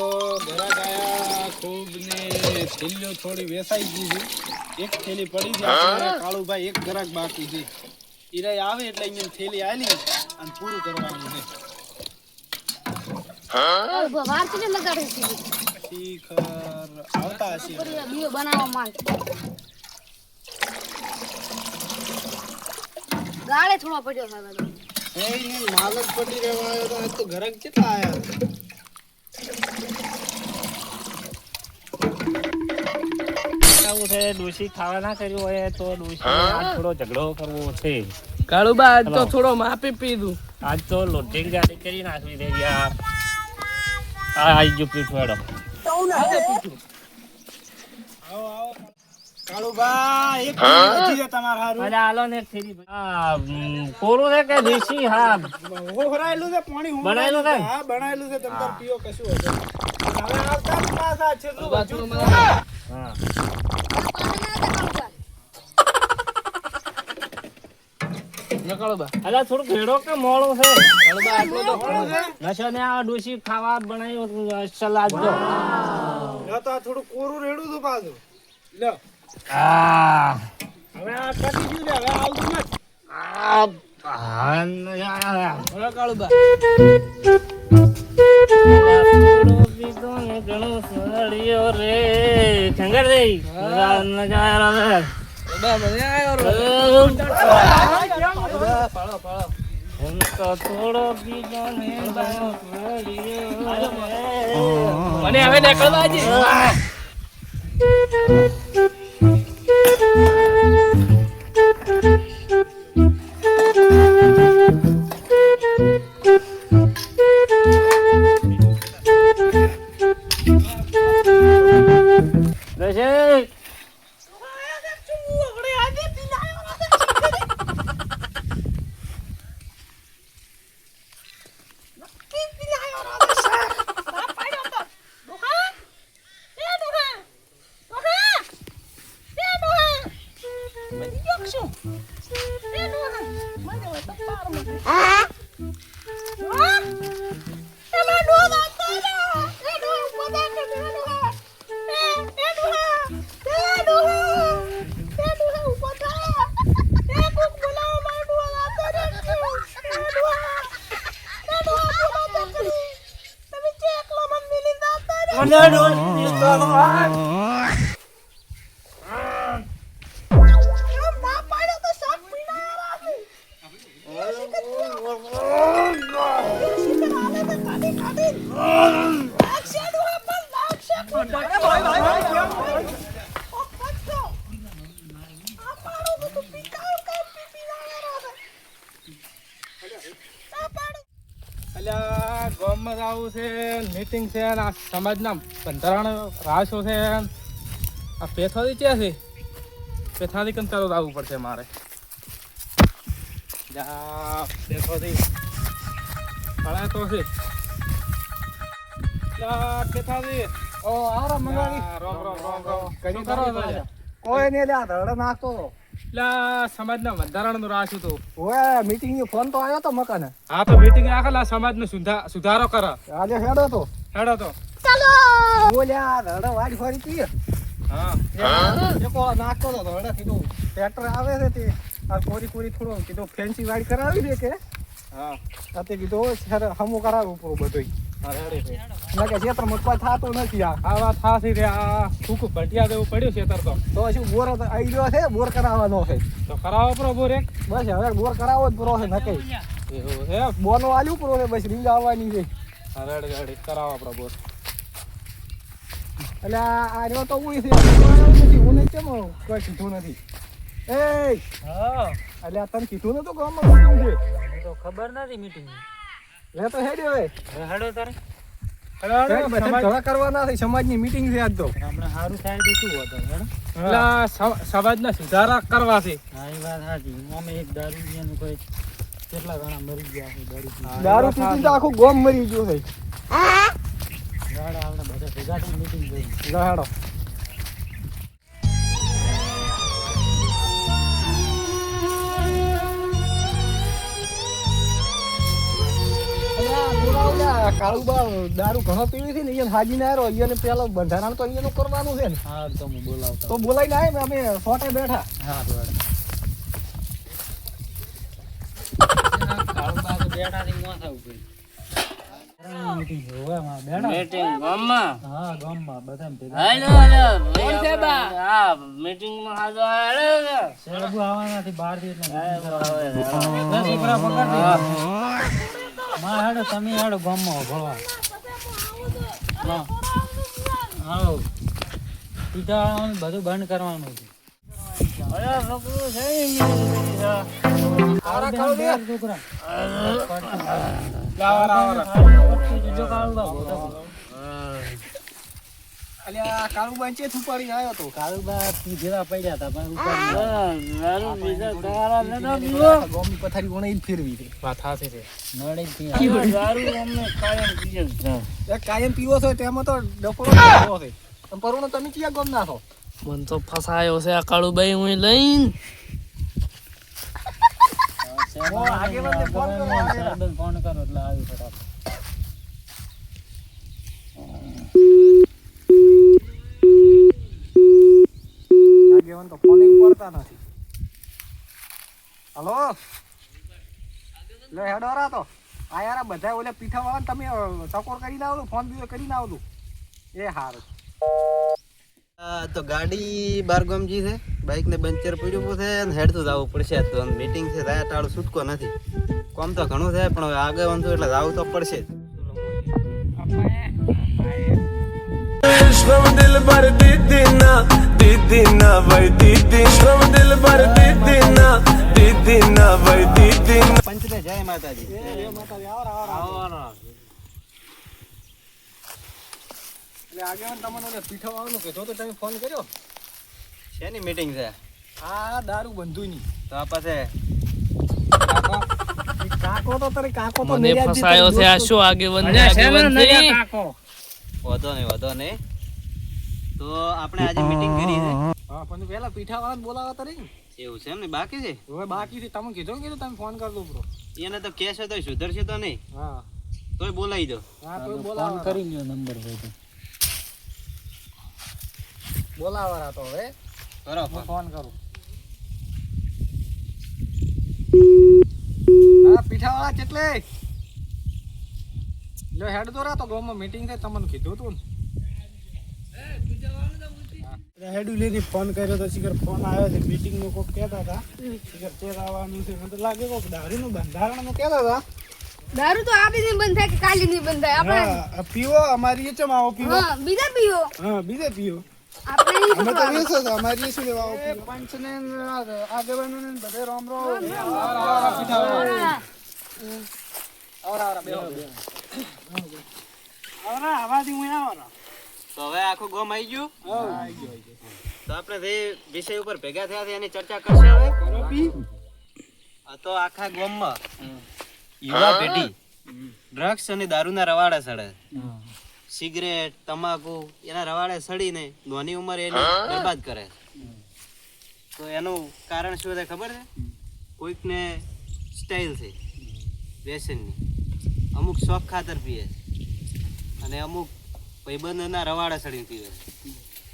તો આયા ખૂબ ને થેલીઓ થોડી વેસાઈ ગઈ છે. એક થેલી પડી છે કાળુભાઈ એક ઘરાક બાકી છે. ઈરાય આવે એટલે અહીંયા થેલી આલી અને પૂરું કરવાનું છે. વાર કેટલી લગાડે છે શીખર આવતા હશે. બીજો બનાવવા માંડ ગાળે થોડો પડ્યો છે એ નહીં, પડી રહેવા આવ્યો તો આજ તો ઘરાક કેટલા આયા? છે ડોશી ખાવા ના કર્યું હોય તો ડોશી થોડો ઝઘડો કરવો છે. કાળુબા આજ તો થોડો માપી પીધું. આજ તો લોટિંગ ગાડી કરી નાખવી દે યાર. આ આઈ ગયો પીઠ વાળો. આવો આવો. કાળુભા એક થેલી બચી છે તમારા હારું. અરે આલો ને એક થેલી આ ઉમ, કોરું છે કે દેશી હા હોહરાયેલું છે પાણી બનાયેલું છે? અલા થોડું ભેડો કે મોડું છે? કાળુબા આટલો તો થોડું ને આ ડોશી ખાવા બનાવ્યું સલાદ જો લ્યો તો થોડું કોરું રેડું હતું પાછું. લ્યો આ. હવે આ કટી ગયું છે હવે આવતું નથી આ આ. ન- હવે કાળુબા પીધો ને ઘણો સળિયો રે શંકર દેઈ નજારા રે મને આવ્યો રો. પાળો પાળો હું તો થોડો પીધો ને ઘણો સળિયો રે. મને હવે નીકળવા દે. મને ડોશી દીકરો આ. અલ્યા ગામમાં છે મીટિંગ છે આ સમાજના બંધારણ રાશો છે. આ પેથાથી ક્યાં છે? પેથાથી કંટાળો આવવું પડશે મારે. જા પેથાથી તો છે. પેથાથી ઓ આરો મંગાવી. રામ રામ રામ રામ. કઈ કરો કોઈ ને લ્યા ધડ નાખતો. લ્યા સમાજના બંધારણનું રાખ્યું હતું ઓય મીટિંગ નો ફોન તો આવ્યો તો મકાને. હા તો મીટિંગ રાખેલા સમાજ નો સુધારો કર. આજે હેડો તો. હેડો તો. બોલ્યા ધડ વાડી ફરી કી હા. એકો નાખતો તો ધડ કીધું ટ્રેક્ટર આવે છે તે. આ કોરી કોરી થોડો કીધું ફેન્સી વાડી કરાવી દે કે. હા. તે કીધું સર કરાવું બધોય. બધું રેડી. ના કે ક્ષેત્ર મકવા થતો નથી આ. આવા થાસી રે આ સૂક ભટિયા દેવું પડ્યું છે તર તો. તો શું બોર આવી ગયો છે બોર કરાવવાનો છે? તો કરાવો પ્રો બોર એક. બસ હવે બોર કરાવો જ પ્રો છે નકે એવું છે બોનો આલ્યું પ્રો છે બસ રીંગ આવવાની છે. રેડી રેડી કરાવો પ્રો બોર. એટલે આ રહ્યો તો હું છે નથી હું કેમ કોઈ કીધું નથી? એ હા. એટલે આ તને કીધું નતું ગામમાં તો ખબર નથી મીટિંગ એ તો હેડ્યો હવે. હેડો તારે. સમાજની સુધારા કરવા છે. કેટલા ઘણા મરી ગયા છે દારૂ પીધી તો આખું ગોમ મરી ગયું છે. ગાડા આપણે બધા ભેગા થઈને મીટિંગ થઈ લહાડો આ કાળુબા દારૂ ઘણો પીવી છે ને અહીંયા હાજી ના આવ્યો અહીંયા પેલા બંધારણ તો અહીંયા કરવાનું છે ને. હા તો હું બોલાવતો. તો બોલાઈને આવે અમે સોટે બેઠા. હા તો બેઠા થી મોથા ઉપર. મીટિંગ હોવે માં બેઠા. મીટિંગ ગામમાં? હા ગામમાં બધા ભેગા. હાલો હાલો. કોણ છે બા? હા મીટિંગમાં હાજો હાલો. સેરબુ આવવાના થી બહારથી માં હેડો તમે હેડો ગામમાં ભવા હા. આવો બધું બંધ કરવાનું છે. છોકરું અલ્યા કાળુબા ચે છુપાડીને આવ્યો તો. કાળુબા પીધેલા પડ્યા હતા પણ ઉપાડી હા, દારૂ બીજા તમારા નતો પીવો? ગોમની પથારી વણાઈ ફેરવી છે. વાત હાથે છે. નડે પીવા. દારૂ અમને કાયમ પીએ એ કાયમ પીવો છો તેમાં તો પીવો છે. પણ પરુણો તમે ક્યાં ગમ નાખો મન તો ફસાયો છે આ કાળુબાઈ હું લઈને. ઓ, કરો, ફોન કરો એટલે આવી ફટાફટ. મને તો ફોલિંગ પડતા નથી. હલો લે હેડોરા તો. આ યાર બધા ઓલે પીઠા વાળા તમે ટકોર કરી લાવો ફોન બીજો કરી લાવો એ હારું. તો ગાડી બારગામજી છે. બાઈક ને બંચર પડ્યું છે અને તો જવું પડશે. તો મીટિંગ છે થાય ટાળું છૂટકો નથી. કોમ તો ઘણું થાય પણ હવે આગળ વાંધો એટલે જવું તો પડશે દિલ ભર દીધી ના દીદી ભાઈ દીદી. શ્રમ દિલ પર દીદી. ના ભાઈ દીદી કહેતો તો તમે ફોન કર્યો? શેની મીટિંગ છે? આ દારૂ બંધુની તો આ પાસે તો તારે કાકો તો મને ફસાયો છે. આ વધો નહીં વધો નહીં. તો આપણે આજે મીટિંગ કરી છે. હા પણ પેલા પીઠા વાળા બોલાવા તો નહીં. એવું છે એમ ને? બાકી છે? હવે બાકી છે. તમે કીધું ને કીધું તમે ફોન કર દો બ્રો એને તો કેસ હોય તો સુધરશે તો નહીં. હા. તોય બોલાવી દો. હા તો ફોન બોલાવા કરી લ્યો નંબર હોય તો. બોલાવા તો હવે. કરો ફોન. કરું. હા પીઠાવાળા કેટલે? લો હેડ તો રાતો ગામમાં મીટિંગ છે તમને કીધું તું હેડુ લેરી ફોન કર્યો તો શિખર ફોન આવ્યો છે મીટિંગનું કોક કહેતા હતા. શિખર ચેક આવવાનું છે. મને તો લાગે કોક દારૂનું બંધારણનું કહેતા હતા. દારૂ તો આપી નહીં બંધ થાય કે કાલી નહીં બંધ થાય? આપણે પીવો અમારી એ ચમ આવો પીવો. હા બીજા પીઓ હા બીજે પીવો. અમે તો વેસો છો અમારી શું લેવા આવો પંચ ને આગેવાનો ને બધે રામ રામ. હા. આવરા આવાથી હું આવરા તો હવે આખું ગોમ આવી ગયું? તો આપણે જે વિષય ઉપર ભેગા થયા છે એની ચર્ચા કરશે હવે? આ તો આખા ગોમમાં યુવા પેઢી ડ્રગ્સ અને દારૂના રવાડે સડે. સિગરેટ તમાકુ એના રવાડે સડીને નાની ઉંમરે એને બરબાદ કરે. તો એનું કારણ શું છે ખબર છે? કોઈકને સ્ટાઇલ છે. વ્યસનની અમુક શોખ ખાતર પીએ અને અમુક ભાઈબંધના રવાડા સડીને પીવે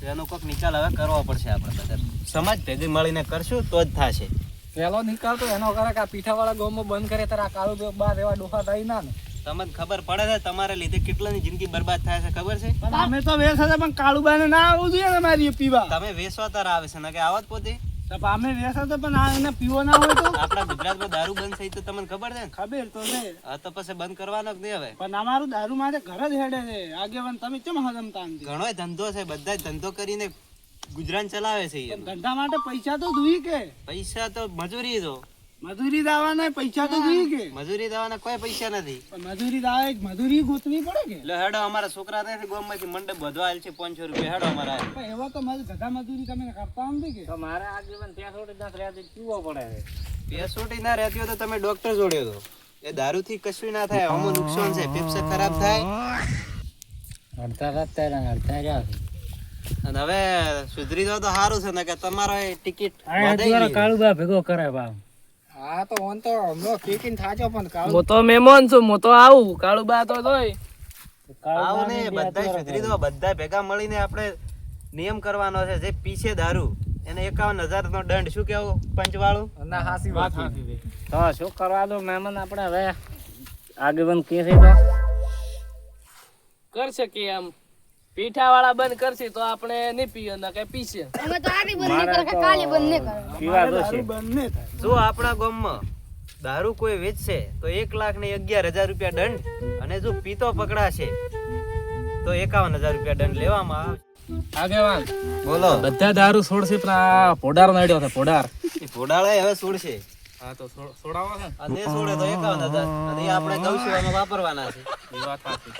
છે. એનો કોઈક નિકાલ હવે કરવો પડશે આપણે બધા. સમાજ ભેગી મળીને કરશું તો જ થશે. પેલો નિકાલ તો એનો કરે કે આ પીઠાવાળા ગોમો બંધ કરે ત્યારે આ કાળું બાર એવા ડોહા થાય ના ને. તમને ખબર પડે છે તમારા લીધે કેટલાની જિંદગી બરબાદ થાય છે ખબર છે? પણ અમે તો વેસ હતા પણ કાળુબાને ના આવવું જોઈએ ને મારી પીવા. તમે વેસવા તાર આવે છે ને કે આવત પોતે? અમે વેસા તો પણ આ એને પીવો ના હોય તો? આપણા ગુજરાતમાં દારૂ બંધ થઈ તો તમને ખબર છે ને? ખબર તો છે. આ તો પછી બંધ કરવાનો જ નહીં હવે. પણ અમારું દારૂ માટે ઘર જ હેડે છે. આગેવાન તમે કેમ હજમતા ઘણો ધંધો છે બધા ધંધો કરીને ગુજરાન ચલાવે છે ધંધા માટે પૈસા તો જોઈએ કે? પૈસા તો મજૂરી તો મજૂરી દાવાના પૈસા તો જોઈએ કે? મજૂરી દાવાના કોઈ પૈસા નથી. મજૂરી દાવા એક મજૂરી ગોતવી પડે કે? એટલે હેડો અમારા છોકરા થાય ગોમમાંથી મંડપ બધવા આવેલ છે પાંચસો રૂપિયા. હેડો અમારા. પણ એવા તો મારી ધંધા મજૂરી તમે કરતા નથી કે? તો મારે આગેવાન ત્યાં થોડી દસ રહ્યા પીવો પડે પેસોટી ના રહેતી હોય તો તમે ડોક્ટર જોડ્યો તો એ દારૂથી કશું ના થાય આમાં નુકસાન છે ફેફસા ખરાબ થાય. હડતા રાત હડતા રહ્યા અને હવે સુધરી જાવ તો સારું છે ને કે તમારો એ ટિકિટ. કાળુબા ભેગો કરે બાપ. હા તો ઓન તો હમણાં કેકીને થાજો પણ કાળું. હું તો મહેમાન છું હું તો આવું કાળુબા તો તોય આવો ને બધા સુધરી દો. બધા ભેગા મળીને આપણે નિયમ કરવાનો છે જે પીછે દારૂ એને એકાવન હજાર નો દંડ. શું કેવું પંચવાળું? ના હાસી વાત. તો શું કરવાનું મહેમાન આપણે હવે આગેવાન કે છે? તો કરશે કે આમ? પીઠા વાળા બંધ કરશે તો આપણે નહીં પીએ ના કે પીશે. અમે તો આજે બંધ નહીં કરે કાલે બંધ નહીં કરે પીવા દો છે દારૂ બંધ નહીં થાય. જો આપણા ગામમાં દારૂ કોઈ વેચશે તો એક લાખ ને અગિયાર હજાર રૂપિયા દંડ અને જો પીતો પકડાશે તો એકાવન હજાર રૂપિયા દંડ લેવામાં આવે આગેવાન બોલો. બધા દારૂ છોડશે પણ આ પોડાર નાડ્યો છે પોડાર. એ પોડાળે હવે છોડશે. હા તો છોડાવો ને. આ દે છોડે તો એકાવન હજાર. અને આપણે ગૌશાળામાં વાપરવાના છે. વાત સાચી.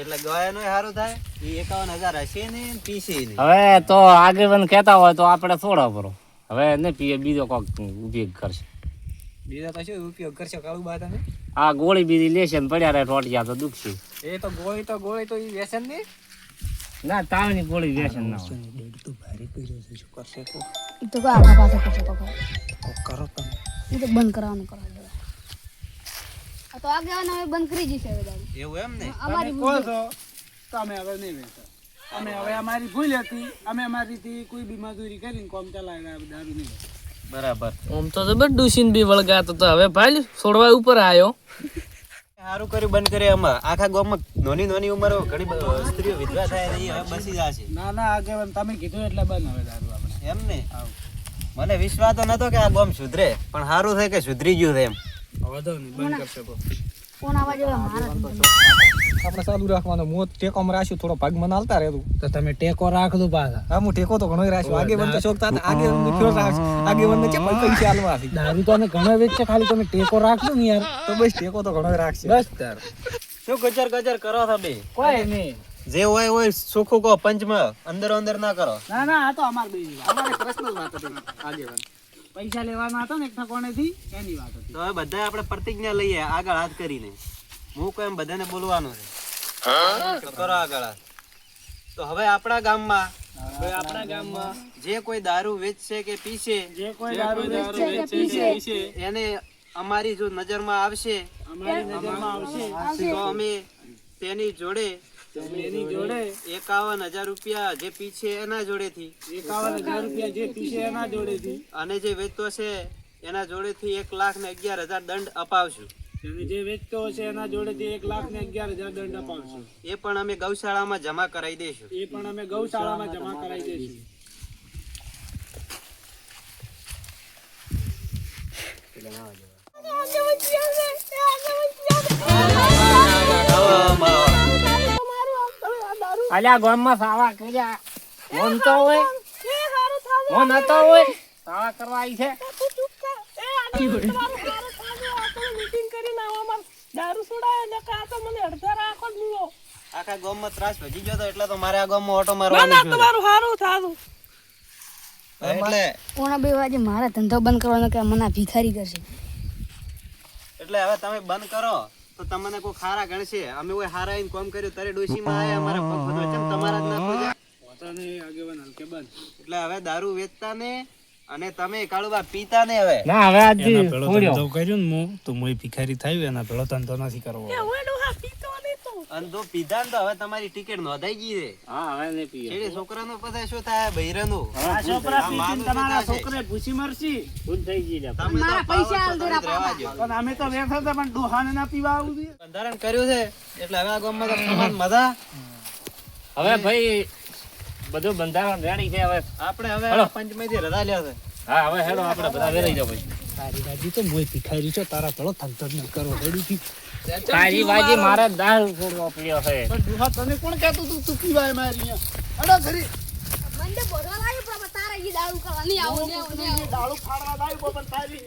એટલે ગાયનો સારું થાય. એ એકાવન હજાર હશે ને પીસી હવે તો આગેવાન કહેતા હોય તો આપણે થોડા ભરો. હવે નહીં પીએ બીજો કોક ઉપયોગ કરશે. બીજો કશું ઉપયોગ ઉપયોગ કરશો કાળુબા તમે? આ ગોળી બીજી લેશે ને પડ્યા રહે ટોટિયા તો દુખશે. એ તો ગોળી તો ગોળી તો એ વ્યસન નહીં? ના તાવની ગોળી વ્યસન ના હોય. તો કોઈ છે શું કરશે તો? કરે. કરો તમે. એ તો બંધ કરવાનું કરો તો આગેવાન હવે બંધ કરી જશે હવે દારૂ એવું એમ ને? અમારી કહો છો તો અમે હવે નહીં વેચતા અમે હવે અમારી ભૂલ હતી. અમે અમારી રીતે કોઈ બી મજૂરી કરીને કોમ ચલાવ્યા દારૂ નહીં. બરાબર. ઓમ તો જબર ડુસીન બી વળગાતો તો હવે ભાઈ છોડવા ઉપર આવ્યો સારું કર્યું બંધ કરે આમાં. આખા ગામમાં નાની નાની ઉંમર ઘણી સ્ત્રીઓ વિધવા થાય રહી હવે બસી જશે. ના ના આગેવાન તમે કીધું એટલે બંધ હવે દારૂ આપણે. એમ ને? મને વિશ્વાસ તો નતો કે આ ગામ સુધરે પણ સારું થાય કે સુધરી ગયું છે એમ. આપણે ચાલુ રાખવાનો. હું ટેકોમાં રાખ્યું થોડો ભાગ મને હાલતા રહેતું તો તમે ટેકો રાખજો પાછા. હા હું ટેકો તો ઘણો રાખ્યો. આગે બંધ શોખ થાય આગે બંધ ફેર રાખ. આગે બંધ છે પૈસા હાલવા દારૂ તો ઘણો વેચશે ખાલી તમે ટેકો રાખજો ને યાર. તો બસ ટેકો તો ઘણો રાખશે. બસ તાર. શું ગજર ગજર કરો છો કોઈ નહીં. જે હોય હોય સુખું કહો પંચમાં. અંદર અંદર ના કરો. ના ના આ તો અમાર બેની અમારે પર્સનલ વાત હતી આગેવાન. પૈસા લેવાના હતા ને એક ઠકોણેથી એની વાત હતી. તો હવે બધા આપણે પ્રતિજ્ઞા લઈએ આગળ હાથ કરીને. હું કોઈ એમ બધાને બોલવાનું છે. કરો આગળ તો હવે આપણા ગામમાં હવે આપણા ગામમાં જે કોઈ દારૂ વેચશે કે પીશે જે કોઈ દારૂ વેચશે કે પીશે એને અમારી જો નજરમાં આવશે અમારી નજરમાં આવશે. તો અમે તેની જોડે એની જોડે એકાવન હજાર રૂપિયા જે પીછે એના જોડેથી એકાવન હજાર રૂપિયા જે પીશે એના જોડેથી અને જે વેચતો છે એના જોડેથી એક લાખ ને અગિયાર હજાર દંડ અપાવશું. અને જે વેચતો હશે એના જોડેથી એક લાખ ને અગિયાર હજાર દંડ અપાવશું. એ પણ અમે ગૌશાળામાં જમા કરાવી દઈશું. એ પણ અમે ગૌશાળામાં જમા કરાવી દઈશું. અલ્યા ગામમાં સાવા કર્યા. મોન તો હોય. મોન હતો હોય. સાવા કરવા આવી છે. આખા ગામમાં ત્રાસ વધી ગયો તો એટલે તો મારે આ ગામમાં ઓટો મારવાનો છું. એટલે. કોણા બે વાજે મારા ધંધો બંધ કરવાનો કે મને ભિખારી કરશે. એટલે હવે તમે બંધ કરો. તો તમને કોઈ ખારા ગણશે? અમે કોઈ હારા આવીને કોમ કર્યું તારે ડોશીમાં આવ્યા અમારા પગ બધો ચમ તમારા જ ના ખોજ્યા? પોતાને આગેવાન હલકે બંધ. એટલે હવે દારૂ વેચતા ને અને તમે કાળુબા પીતા ને હવે? ના હવે આજે કર્યું ને હું તો મોય ભિખારી થયું એના પેલો ધંધો નથી કરવો. અને તો પીધા તો હવે તમારી ટિકિટ નોંધાઈ ગઈ છે. હા હવે નહીં પીએ. છેડે છોકરાનું પછી શું થાય? બૈરાનું. આ છોકરા આ પીસીને તમારા છોકરે ભૂસી મરશી ભૂલ થઈ ગઈ લે તમે તો મારા પૈસા આલ દેરા રહેવા પણ અમે તો વેઠા હતા પણ ડોહાને ના પીવા આવું છે. બંધારણ કર્યું છે એટલે હવે આ ગામમાં તો સમાન મજા. હવે ભાઈ બધું બંધારણ રેડી છે હવે. આપણે હવે હલો. થી રજા લ્યા છે. હા હવે હેડો આપણે બધા વેરાઈ જાવ પછી તારી દાદી તો મોય ભિખારી છો તારા તળો જ ન કરવો રેડી તારી વાજી મારે. દાળ છોડવો પડ્યો છે. પણ દુહા તને કોણ કહેતો તું તું પીવાય મારી અડો ઘરી. મને બોલવા લાગ્યો પણ તારા ઈ દારૂ કરવા નહીં આવો ને આવો. દારૂ ફાડવા લાવ્યો પણ તારી